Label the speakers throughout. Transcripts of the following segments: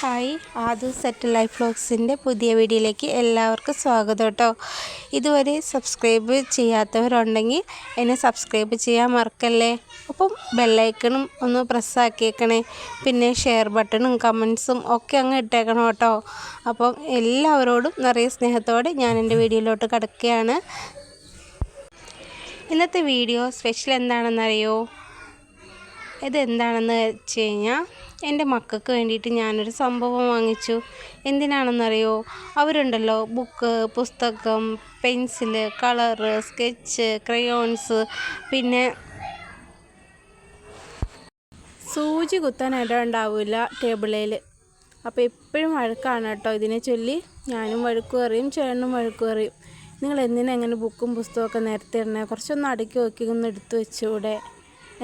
Speaker 1: Hi Aadhu set life ബ്ലോഗ്സിന്റെ പുതിയ വീഡിയോയിലേക്ക് എല്ലാവർക്കും സ്വാഗതം കേട്ടോ. ഇതുവരെ സബ്സ്ക്രൈബ് ചെയ്യാത്തവരുണ്ടെങ്കിൽ എന്നെ സബ്സ്ക്രൈബ് ചെയ്യാൻ മറക്കല്ലേ? അപ്പം ബെല്ലൈക്കണും ഒന്ന് പ്രസ്സാക്കിയേക്കണേ പിന്നെ ഷെയർ ബട്ടണും കമൻസും ഒക്കെ അങ്ങ് ഇട്ടേക്കണം കേട്ടോ. അപ്പം എല്ലാവരോടും നിറയെ സ്നേഹത്തോടെ ഞാൻ എന്റെ വീഡിയോയിലോട്ട് കിടക്കുകയാണ്. ഇന്നത്തെ വീഡിയോ സ്പെഷ്യൽ എന്താണെന്നറിയോ? ഇതെന്താണെന്ന് വെച്ച് കഴിഞ്ഞാൽ എന്റെ മക്കൾക്ക് വേണ്ടിയിട്ട് ഞാനൊരു സംഭവം വാങ്ങിച്ചു. എന്തിനാണെന്നറിയോ? അവരുണ്ടല്ലോ ബുക്ക് പുസ്തകം പെൻസിൽ കളറ് സ്കെച്ച് ക്രയോൺസ് പിന്നെ സൂചി കുത്താൻ ഇടം ഉണ്ടാവില്ല ടേബിളിൽ. അപ്പോൾ എപ്പോഴും വഴക്കാണ് കേട്ടോ ഇതിനെ ചൊല്ലി. ഞാനും വഴുക്കു പറയും ചേട്ടനും വഴുക്കു പറയും. നിങ്ങൾ എന്തിനാ എങ്ങനെ ബുക്കും പുസ്തകമൊക്കെ നേരത്തെ ഇടണേ? കുറച്ചൊന്ന് അടുക്കി നോക്കി ഒന്ന് എടുത്തു വെച്ചുകൂടെ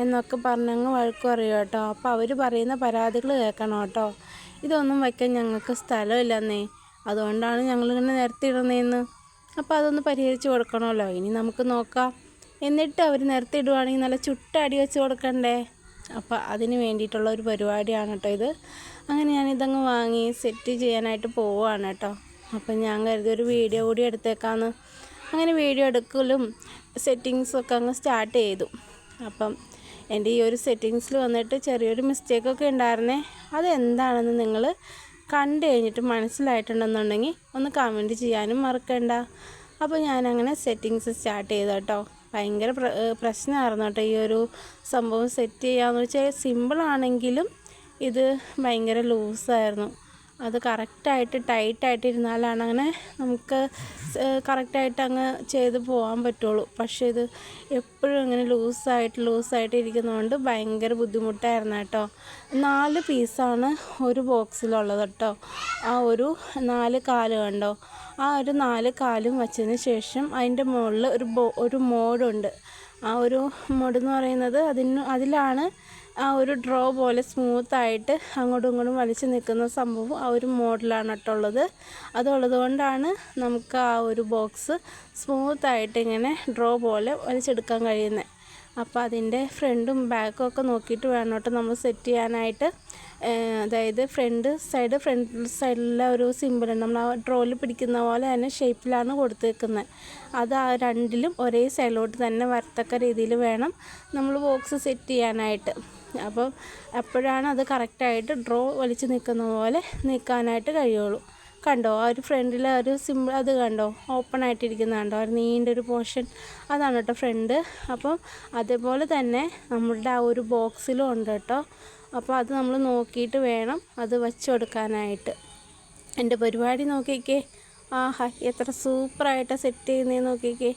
Speaker 1: എന്നൊക്കെ പറഞ്ഞങ്ങ് വഴക്ക് പറയും കേട്ടോ. അപ്പോൾ അവർ പറയുന്ന പരാതികൾ കേൾക്കണം കേട്ടോ. ഇതൊന്നും വയ്ക്കാൻ ഞങ്ങൾക്ക് സ്ഥലമില്ലെന്നേ. അതുകൊണ്ടാണ് ഞങ്ങളിങ്ങനെ നിരത്തി ഇടുന്നതെന്ന് അപ്പോൾ അതൊന്ന് പരിഹരിച്ച് കൊടുക്കണമല്ലോ. ഇനി നമുക്ക് നോക്കാം. എന്നിട്ട് അവർ നിരത്തി ഇടുവാണെങ്കിൽ നല്ല ചുട്ടടി വെച്ച് കൊടുക്കണ്ടേ? അപ്പോൾ അതിന് വേണ്ടിയിട്ടുള്ള ഒരു പരിപാടിയാണ് കേട്ടോ ഇത്. അങ്ങനെ ഞാൻ ഞാനിതങ്ങ് വാങ്ങി സെറ്റ് ചെയ്യാനായിട്ട് പോവുകയാണ് കേട്ടോ. അപ്പം ഞാൻ കരുതി ഒരു വീഡിയോ കൂടി എടുത്തേക്കാന്ന്. അങ്ങനെ വീഡിയോ എടുക്കലും സെറ്റിങ്സൊക്കെ അങ്ങ് സ്റ്റാർട്ട് ചെയ്തു. അപ്പം എന്റെ ഈ ഒരു സെറ്റിങ്സിൽ വന്നിട്ട് ചെറിയൊരു മിസ്റ്റേക്കൊക്കെ ഉണ്ടായിരുന്നേ അതെന്താണെന്ന് നിങ്ങൾ കണ്ടു കഴിഞ്ഞിട്ട് മനസ്സിലായിട്ടുണ്ടെന്നുണ്ടെങ്കിൽ ഒന്ന് കമന്റ് ചെയ്യാനും മറക്കണ്ട. അപ്പോൾ ഞാനങ്ങനെ സെറ്റിങ്സ് സ്റ്റാർട്ട് ചെയ്തു കേട്ടോ. ഭയങ്കര പ്ര പ്രശ്നമായിരുന്നു കേട്ടോ ഈ ഒരു സംഭവം സെറ്റ് ചെയ്യാമെന്ന് വെച്ചാൽ സിമ്പിളാണെങ്കിലും ഇത് ഭയങ്കര ലൂസായിരുന്നു അത് കറക്റ്റായിട്ട് ടൈറ്റായിട്ട് ഇരുന്നാലാണ് അങ്ങനെ നമുക്ക് കറക്റ്റായിട്ട് അങ്ങ് ചെയ്ത് പോകാൻ പറ്റുള്ളൂ. പക്ഷേ ഇത് എപ്പോഴും ഇങ്ങനെ ലൂസായിട്ട് ലൂസായിട്ട് ഇരിക്കുന്നതുകൊണ്ട് ഭയങ്കര ബുദ്ധിമുട്ടായിരുന്നു കേട്ടോ. നാല് പീസാണ് ഒരു ബോക്സിലുള്ളത് കേട്ടോ. ആ ഒരു നാല് കാൽ കണ്ടോ? ആ ഒരു നാല് കാലും വച്ചതിന് ശേഷം അതിന്റെ മുകളിൽ ഒരു ബോ ഒരു മോഡുണ്ട് ആ ഒരു മോഡെന്ന് പറയുന്നത് അതിന് അതിലാണ് ആ ഒരു ഡ്രോ പോലെ സ്മൂത്തായിട്ട് അങ്ങോട്ടും ഇങ്ങോട്ടും വലിച്ചു നിൽക്കുന്ന സംഭവം ആ ഒരു മോഡലാണ് കേട്ടുള്ളത് അതുള്ളത് കൊണ്ടാണ് നമുക്ക് ആ ഒരു ബോക്സ് സ്മൂത്തായിട്ട് ഇങ്ങനെ ഡ്രോ പോലെ വലിച്ചെടുക്കാൻ കഴിയുന്നത് അപ്പോൾ അതിന്റെ ഫ്രണ്ടും ബാക്കും ഒക്കെ നോക്കിയിട്ട് വേണം കേട്ടോ നമ്മൾ സെറ്റ് ചെയ്യാനായിട്ട് അതായത് ഫ്രണ്ട് സൈഡ് ഫ്രണ്ട് സൈഡിലെ ഒരു സിമ്പിളുണ്ട് നമ്മൾ ആ ഡ്രോയിൽ പിടിക്കുന്ന പോലെ തന്നെ ഷേപ്പിലാണ് കൊടുത്തേക്കുന്നത്. അത് ആ രണ്ടിലും ഒരേ സൈഡിലോട്ട് തന്നെ വരത്തക്ക രീതിയിൽ വേണം നമ്മൾ ബോക്സ് സെറ്റ് ചെയ്യാനായിട്ട്. അപ്പം അപ്പോഴാണ് അത് കറക്റ്റായിട്ട് ഡ്രോ വലിച്ച് നിൽക്കുന്ന പോലെ നിൽക്കാനായിട്ട് കഴിയുള്ളൂ. കണ്ടോ? ആ ഒരു ഫ്രണ്ടിൽ ആ ഒരു സിമ്പിൾ അത് കണ്ടോ? ഓപ്പൺ ആയിട്ടിരിക്കുന്ന കണ്ടോ? ഒരു നീണ്ട ഒരു പോർഷൻ അതാണ് കേട്ടോ ഫ്രണ്ട് അപ്പം അതേപോലെ തന്നെ നമ്മളുടെ ആ ഒരു ബോക്സിലും ഉണ്ട് കേട്ടോ അപ്പോൾ അത് നമ്മൾ നോക്കിയിട്ട് വേണം അത് വെച്ച് കൊടുക്കാനായിട്ട്. എന്റെ പരിപാടി നോക്കിക്കേ. ആഹാ എത്ര സൂപ്പറായിട്ടാണ് സെറ്റ് ചെയ്യുന്നതെന്ന് നോക്കിക്കേ.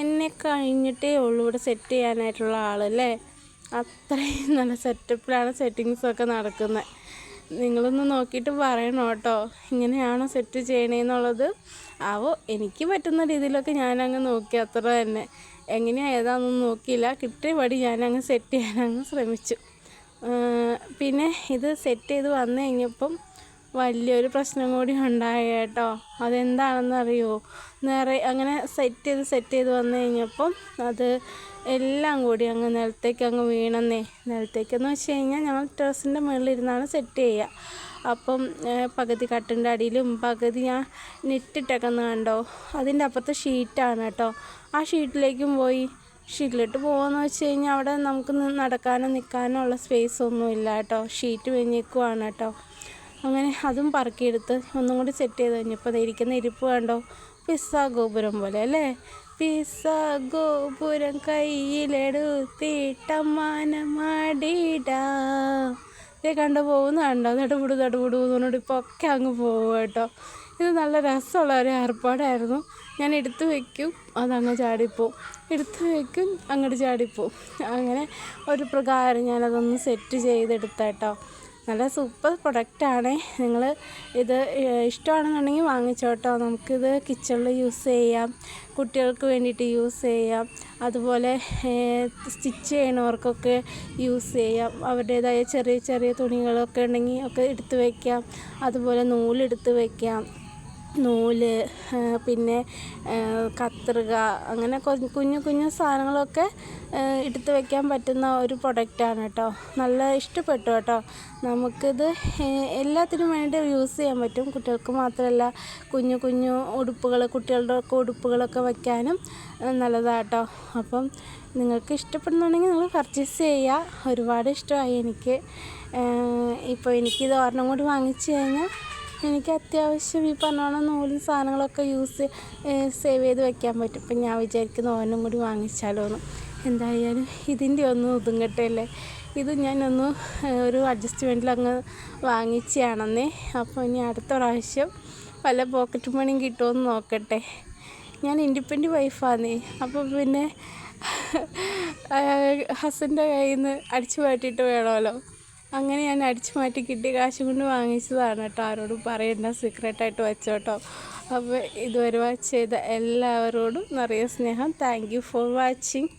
Speaker 1: എന്നെ കഴിഞ്ഞിട്ടേ ഉള്ളൂ ഇവിടെ സെറ്റ് ചെയ്യാനായിട്ടുള്ള ആളല്ലേ അത്രയും നല്ല സെറ്റപ്പിലാണ് സെറ്റിങ്സൊക്കെ നടക്കുന്നത് നിങ്ങളൊന്ന് നോക്കിയിട്ട് പറയണം കേട്ടോ? ഇങ്ങനെയാണോ സെറ്റ് ചെയ്യണേന്നുള്ളത് ആവോ എനിക്ക് പറ്റുന്ന രീതിയിലൊക്കെ ഞാനങ്ങ് നോക്കി അത്ര തന്നെ. എങ്ങനെയാണ് ഏതാണെന്നൊന്നും നോക്കിയില്ല. കിട്ടിയ പടി ഞാനങ്ങ് സെറ്റ് ചെയ്യാനങ്ങ് ശ്രമിച്ചു. പിന്നെ ഇത് സെറ്റ് ചെയ്ത് വന്നു കഴിഞ്ഞപ്പം വലിയൊരു പ്രശ്നം കൂടി ഉണ്ടായി കേട്ടോ. അതെന്താണെന്നറിയോ? നിറയെ അങ്ങനെ സെറ്റ് ചെയ്ത് സെറ്റ് ചെയ്ത് വന്നു കഴിഞ്ഞപ്പം അത് എല്ലാം കൂടി അങ്ങ് നിലത്തേക്ക് അങ്ങ് വീണെന്നേ. നിലത്തേക്കെന്ന് വെച്ച് കഴിഞ്ഞാൽ ഞങ്ങൾ ടെറസിന്റെ മുകളിലിരുന്നാണ് സെറ്റ് ചെയ്യുക. അപ്പം പകുതി കട്ടിന്റെ അടിയിലും പകുതി ഞാൻ നെറ്റിട്ടേക്കുന്ന കണ്ടോ? അതിന്റെ അപ്പുറത്തെ ഷീറ്റാണ് കേട്ടോ. ആ ഷീറ്റിലേക്കും പോയി ഷീറ്റിലിട്ട് പോകുമെന്ന് വെച്ച് കഴിഞ്ഞാൽ അവിടെ നമുക്ക് നടക്കാനോ നിൽക്കാനോ ഉള്ള സ്പേസ് ഒന്നും ഇല്ല കേട്ടോ. ഷീറ്റ് വെഞ്ഞിക്കുവാണ് കേട്ടോ. അങ്ങനെ അതും പറക്കിയെടുത്ത് ഒന്നും കൂടി സെറ്റ് ചെയ്ത് കഴിഞ്ഞപ്പോൾ ഇരിക്കുന്ന ഇരിപ്പ് കണ്ടോ? പിസ്സ ഗോപുരം പോലെ അല്ലേ? പിസ്സ ഗോപുരം കയ്യിലെടുത്തിട്ടമ്മാനമാടിടാ ഇതേ കണ്ടു പോകുന്ന കണ്ടോ? നടുപുടു നടുപുടു എന്നുകൊണ്ട് ഇപ്പോൾ ഒക്കെ അങ്ങ് പോകും കേട്ടോ. ഇത് നല്ല രസമുള്ള ഒരു ഏർപ്പാടായിരുന്നു. ഞാൻ എടുത്തു വയ്ക്കും അതങ്ങ് ചാടിപ്പോവും. എടുത്തു വയ്ക്കും അങ്ങോട്ട് ചാടിപ്പോവും. അങ്ങനെ ഒരു പ്രകാരം ഞാനതൊന്ന് സെറ്റ് ചെയ്തെടുത്തേട്ടോ നല്ല സൂപ്പർ പ്രൊഡക്റ്റാണ് നിങ്ങൾ ഇത് ഇഷ്ടമാണെന്നുണ്ടെങ്കിൽ വാങ്ങിച്ചോട്ടോ. നമുക്കിത് കിച്ചണിൽ യൂസ് ചെയ്യാം. കുട്ടികൾക്ക് വേണ്ടിയിട്ട് യൂസ് ചെയ്യാം. അതുപോലെ സ്റ്റിച്ച് ചെയ്യണവർക്കൊക്കെ യൂസ് ചെയ്യാം. അവരുടേതായ ചെറിയ ചെറിയ തുണികളൊക്കെ ഉണ്ടെങ്കിൽ ഒക്കെ എടുത്ത് വയ്ക്കാം അതുപോലെ നൂലെടുത്ത് വയ്ക്കാം നൂൽ പിന്നെ കത്രിക അങ്ങനെ കുഞ്ഞു കുഞ്ഞു സാധനങ്ങളൊക്കെ എടുത്ത് വയ്ക്കാൻ പറ്റുന്ന ഒരു പ്രൊഡക്റ്റാണ് കേട്ടോ. നല്ല ഇഷ്ടപ്പെട്ടു കേട്ടോ. നമുക്കിത് എല്ലാത്തിനും വേണ്ടി യൂസ് ചെയ്യാൻ പറ്റും. കുട്ടികൾക്ക് മാത്രമല്ല കുഞ്ഞു കുഞ്ഞു ഉടുപ്പുകൾ കുട്ടികളുടെ ഒക്കെ ഉടുപ്പുകളൊക്കെ വയ്ക്കാനും നല്ലതാണ് കേട്ടോ. അപ്പം നിങ്ങൾക്ക് ഇഷ്ടപ്പെടുന്നുണ്ടെങ്കിൽ നിങ്ങൾ പർച്ചേസ് ചെയ്യുക. ഒരുപാട് ഇഷ്ടമായി എനിക്ക്. ഇപ്പോൾ എനിക്കിത് ഒരെണ്ണം കൂടി വാങ്ങിച്ചു കഴിഞ്ഞാൽ എനിക്ക് അത്യാവശ്യം ഈ പറഞ്ഞോണം നൂലും സാധനങ്ങളൊക്കെ യൂസ് സേവ് ചെയ്ത് വെക്കാൻ പറ്റും. ഇപ്പം ഞാൻ വിചാരിക്കുന്ന ഓനും കൂടി വാങ്ങിച്ചാലോ എന്ന് എന്തായാലും ഇതിന്റെ ഒന്ന് ഒതുങ്ങട്ടെ അല്ലേ? ഇത് ഞാനൊന്ന് ഒരു അഡ്ജസ്റ്റ്മെന്റിൽ അങ്ങ് വാങ്ങിച്ചാണെന്നേ. അപ്പോൾ ഇനി അടുത്ത പ്രാവശ്യം വല്ല പോക്കറ്റ് മണിയും കിട്ടുമെന്ന് നോക്കട്ടെ. ഞാൻ ഇൻഡിപെൻഡന്റ് വൈഫാന്നേ അപ്പോൾ പിന്നെ ഹസ്ബന്റെ കയ്യിൽ നിന്ന് അടിച്ചു മാറ്റിയിട്ട് വേണമല്ലോ. അങ്ങനെ ഞാൻ അടിച്ചു മാറ്റി കിട്ടിയ കാശ് കൊണ്ട് വാങ്ങിച്ചതാണ് കേട്ടോ. ആരോടും പറയണ്ട സീക്രട്ടായിട്ട് വെച്ചോട്ടോ. അപ്പോൾ ഇതുവരെ ചെയ്ത എല്ലാവരോടും നിറയെ സ്നേഹം. Thank for watching